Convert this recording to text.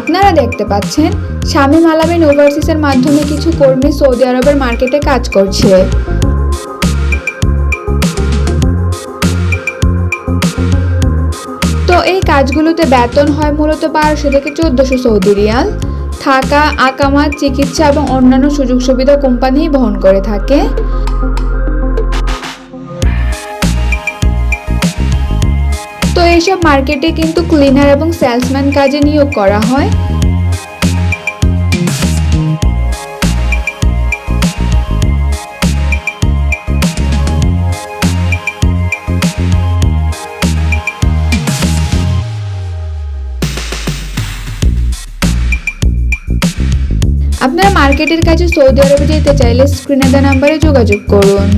আপনারা দেখতে পাচ্ছেন শামীম আলামিন ওভারসিসের মাধ্যমে কিছু কর্মী সৌদি আরবের মার্কেটে কাজ করছে। তো এই কাজগুলোতে বেতন হয় মূলত বারোশো থেকে চোদ্দোশো সৌদি রিয়াল। থাকা, আকামাত, চিকিৎসা এবং অন্যান্য সুযোগ সুবিধা কোম্পানি বহন করে থাকে। তো এইসব মার্কেটে কিন্তু ক্লিনার এবং সেলসম্যান কাজে নিয়োগ করা হয়। আপনারা মার্কেটের কাছে সৌদি আরবে যেতে চাইলে স্ক্রিনে দেওয়া নাম্বারে যোগাযোগ করুন।